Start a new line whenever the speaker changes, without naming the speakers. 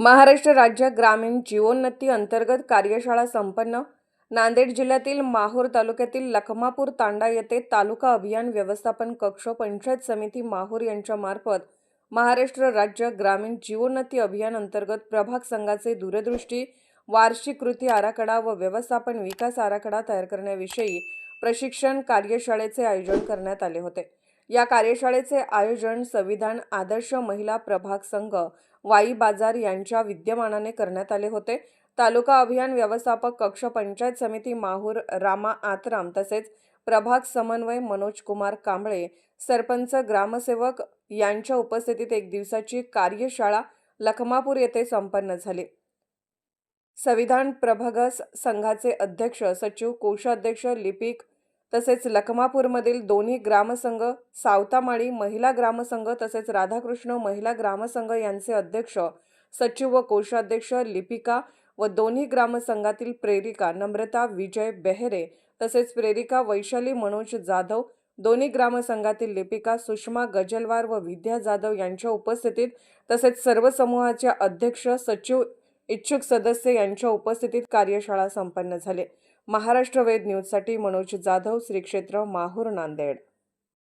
महाराष्ट्र राज्य ग्रामीण जीवोन्नती अंतर्गत कार्यशाळा संपन्न. नांदेड जिल्ह्यातील माहूर तालुक्यातील लखमापूर तांडा येथे तालुका अभियान व्यवस्थापन कक्ष पंचायत समिती माहूर यांच्या मार्फत महाराष्ट्र राज्य ग्रामीण जीवोन्नती अभियान अंतर्गत प्रभाग संघाचे दूरदृष्टी वार्षिक कृती आराखडा व व्यवस्थापन विकास आराखडा तयार करण्याविषयी प्रशिक्षण कार्यशाळेचे आयोजन करण्यात आले होते. या कार्यशाळेचे आयोजन संविधान आदर्श महिला प्रभाग संघ वाई बाजार यांच्या विद्यमानाने करण्यात आले होते. तालुका अभियान व्यवस्थापक कक्ष पंचायत समिती माहूर रामा आतराम तसेच प्रभाग समन्वय मनोज कुमार कांबळे सरपंच ग्रामसेवक यांच्या उपस्थितीत एक दिवसाची कार्यशाळा लखमापूर येथे संपन्न झाली. संविधान प्रभागस संघाचे अध्यक्ष सचिव कोषाध्यक्ष लिपिक तसेच लखमापूरमधील दोन्ही ग्रामसंघ सावतामाळी महिला ग्रामसंघ तसेच राधाकृष्ण महिला ग्रामसंघ यांचे अध्यक्ष सचिव व कोषाध्यक्ष लिपिका व दोन्ही ग्रामसंघातील प्रेरिका नम्रता विजय बेहरे तसेच प्रेरिका वैशाली मनोज जाधव दोन्ही ग्रामसंघातील लिपिका सुषमा गजलवार व विद्या जाधव यांच्या उपस्थितीत तसेच सर्व समूहाचे अध्यक्ष सचिव इच्छुक सदस्य यांच्या उपस्थितीत कार्यशाळा संपन्न झाली. महाराष्ट्र वेद न्यूजसाठी मनोज जाधव श्री क्षेत्र माहूर नांदेड.